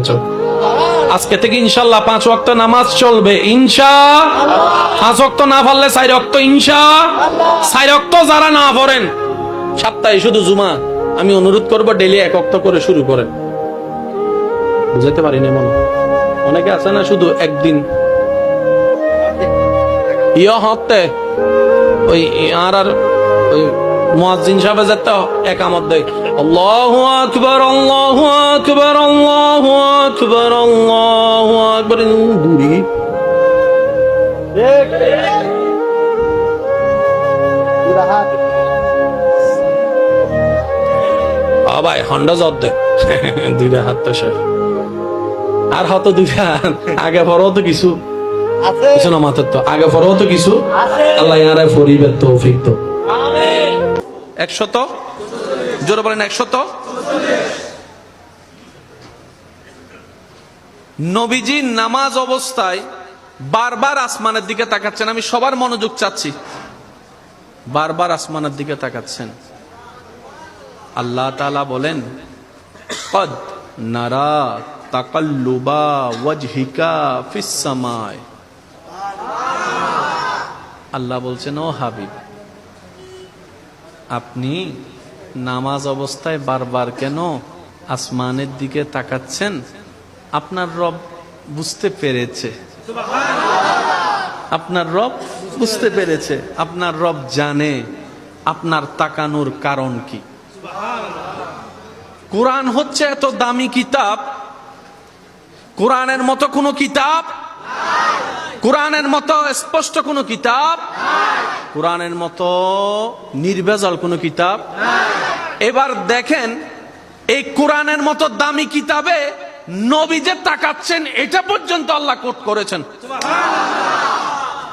করেছ। আজকে থেকে ইনশাল্লাহ পাঁচ ওয়াক্ত নামাজ চলবে। ইনশা, পাঁচ ওয়াক্ত না পারলে চার রক্ত ইনশা। চার রক্ত যারা না পড়েন, সপ্তাহে শুধু জুমা। আমি অনুরোধ করব ডেলি এক অক্ত করে শুরু করেন। বুঝাতে পারি না মনে অনেকে আছে না শুধু একদিন। ইয় হতে, ওই আর আর, ওই মুয়াজ্জিন সাহেব যেতে একামত দেয়। আল্লাহু আকবার আল্লাহু আকবার আল্লাহু আকবার আল্লাহু আকবার। দূরি। ভাই হন্ডা জত দে। দুইটা হাত তো শেষ আর হতো দুইটা আগে পরও তো কিছু। কিছু না মাথার তো। আগে পরও তো কিছু। আল্লাহ ইয়ারে ফরিবের তৌফিক তো। একশত? জোরে বলেন, একশত? নবীজি নামাজ অবস্থায় বারবার আসমানের দিকে তাকাচ্ছেন। আমি সবার মনোযোগ চাচ্ছি। বারবার আসমানের দিকে তাকাচ্ছেন। আল্লাহ তালা বলেন, কদ নারা তাকাল্লুবা ওয়াজহিকা ফিস আল্লাহ বলছেন, ও হাবিব আপনি নামাজ অবস্থায় বারবার কেন আসমানের দিকে তাকাচ্ছেন? আপনার রব বুঝতে পেরেছে। আপনার রব বুঝতে পেরেছে। আপনার রব জানে আপনার তাকানোর কারণ কি। কোরআন হচ্ছে এত দামি কিতাব। কোরআনের মতো কোনো কিতাব কোরআনের মতো স্পষ্ট কোনো কিতাব কোরআনের মতো নির্ভেজাল কোনো কিতাব এবার দেখেন এই কোরআনের মতো দামি কিতাবে নবী যে তাকাচ্ছেন এটা পর্যন্ত আল্লাহ কোট করেছেন।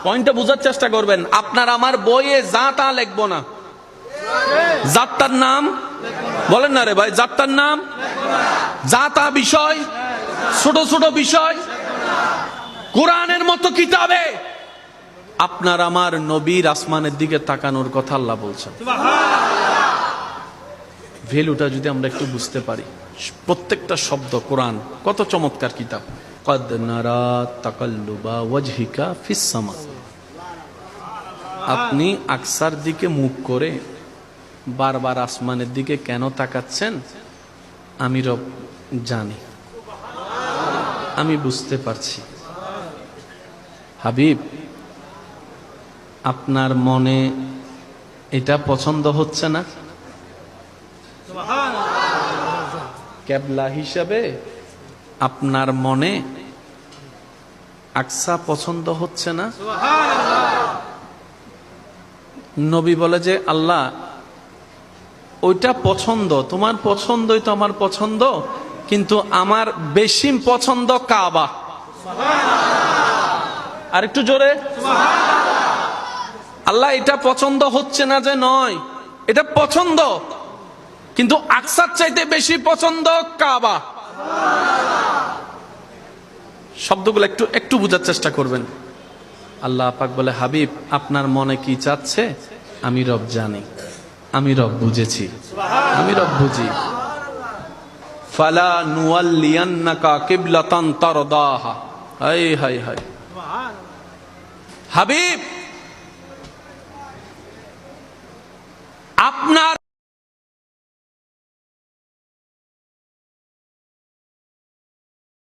পয়েন্টটা বোঝার চেষ্টা করবেন আপনার আমার বইয়ে যা তা লিখব না। যাত্রার নাম? বলেন না রে ভাই যাত্রার নাম? যা তা বিষয়? ছোট ছোট বিষয়? কোরআনের মতো কিতাবে। আপনার আমার নবীর আসমানের দিকে তাকানোর কথা আল্লাহ বলছেন। ভ্যালুটা যদি আমরা একটু বুঝতে পারি। প্রত্যেকটা শব্দ কোরআন কত চমৎকার কিতাব। কদ নারা তাকাল্লুবা ওয়াজহিকা ফিস সামা। আপনি আকসার দিকে মুখ করে বারবার আসমানের দিকে কেন তাকাচ্ছেন? আমি রব জানি। আমি বুঝতে পারছি। হাবিব, আপনার মনে এটা পছন্দ হচ্ছে না? ক্যাবলা হিসাবে আপনার মনে আকসা পছন্দ হচ্ছে না? নবী বলে যে, আল্লাহ, ওইটা পছন্দ, তোমার পছন্দই তো আমার পছন্দ, কিন্তু আমার বেশি পছন্দ কাবা। আর একটু জোরে। আল্লাহ, এটা পছন্দ হচ্ছে না যে নয়। এটা পছন্দ। কিন্তু আকসার চাইতে বেশি পছন্দ কাবা। শব্দগুলো একটু একটু বোঝার চেষ্টা করবেন। আল্লাহ পাক বলে, হাবিব, আপনার মনে কি চাচ্ছে? আমি রব জানি। আমি রব বুঝেছি। আমি রব বুঝি। ফালা নুয়াল্লিয়ান্নাকা কিবলাতান তারদাহা। হাই হাই হাই হাবিব আপনার